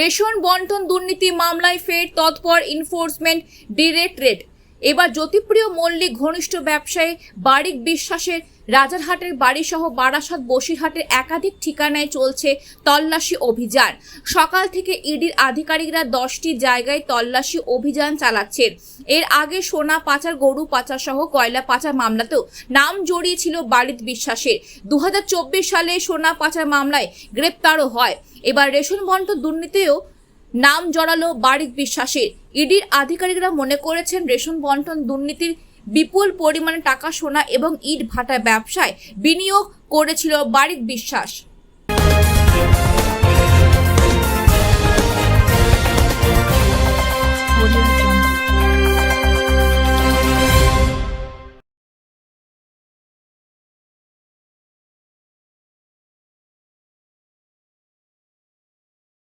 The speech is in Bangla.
রেশন বন্টন দুর্নীতি মামলায় ফের তৎপর এনফোর্সমেন্ট ডিরেক্টরেট এবার জ্যোতিপ্রিয় মল্লিক ঘনিষ্ঠ ব্যবসায়ী বারিক বিশ্বাসের রাজারহাটের বাড়িসহ বারাসাত বসিরহাটের একাধিক ঠিকানায় চলছে তল্লাশি অভিযান। সকাল থেকে ইডির আধিকারিকরা দশটি জায়গায় তল্লাশি অভিযান চালাচ্ছেন এর আগে সোনা পাচার, গরু পাচার সহ কয়লা পাচার মামলাতেও নাম জড়িয়েছিল বারিক বিশ্বাসের। দু হাজার চব্বিশ সালে সোনা পাচার মামলায় গ্রেপ্তারও হয়। এবার রেশন বন্টন দুর্নীতিও নাম জড়ালো বারিক বিশ্বাসের। ইডির আধিকারিকরা মনে করেছেন রেশন বন্টন দুর্নীতির বিপুল পরিমাণে টাকা সোনা এবং ইট ভাটা ব্যবসায় বিনিয়োগ করেছিল বারিক বিশ্বাস।